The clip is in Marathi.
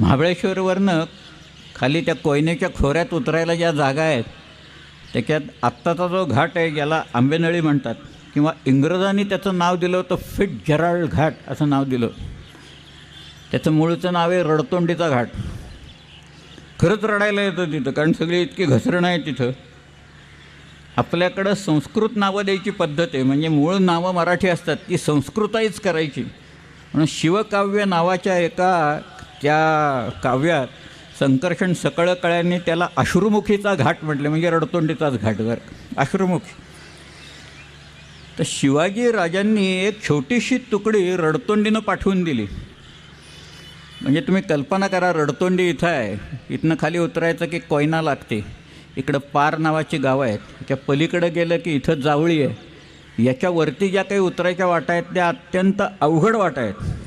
महाबळेश्वरवरनं खाली त्या कोयनेच्या खोऱ्यात उतरायला ज्या जागा आहेत त्याच्यात आत्ताचा जो घाट आहे याला आंबेनळी म्हणतात किंवा इंग्रजांनी त्याचं नाव दिलं होतं फिट जराळ घाट असं नाव दिलं. त्याचं मूळचं नाव आहे रडतोंडीचा घाट. खरंच रडायला येतं तिथं कारण सगळी इतकी घसरणं आहे तिथं. आपल्याकडं संस्कृत नावं द्यायची पद्धत आहे म्हणजे मूळ नावं मराठी असतात ती संस्कृताईच करायची. म्हणून शिवकाव्य नावाच्या एका त्या काव्यात संकर्षण सकळकळ्यांनी त्याला अश्रुमुखीचा घाट म्हटले म्हणजे रडतोंडीचाच घाट वर अश्रुमुखी. तर शिवाजी राजांनी एक छोटीशी तुकडी रडतोंडीनं पाठवून दिली. म्हणजे तुम्ही कल्पना करा रडतोंडी इथं आहे. इथनं खाली उतरायचं की कोयना लागते. इकडं पार नावाची गावं आहेत. त्याच्या पलीकडं गेलं की इथं जावळी आहे. याच्यावरती ज्या काही उतरायच्या वाटा आहेत त्या अत्यंत अवघड वाटा आहेत.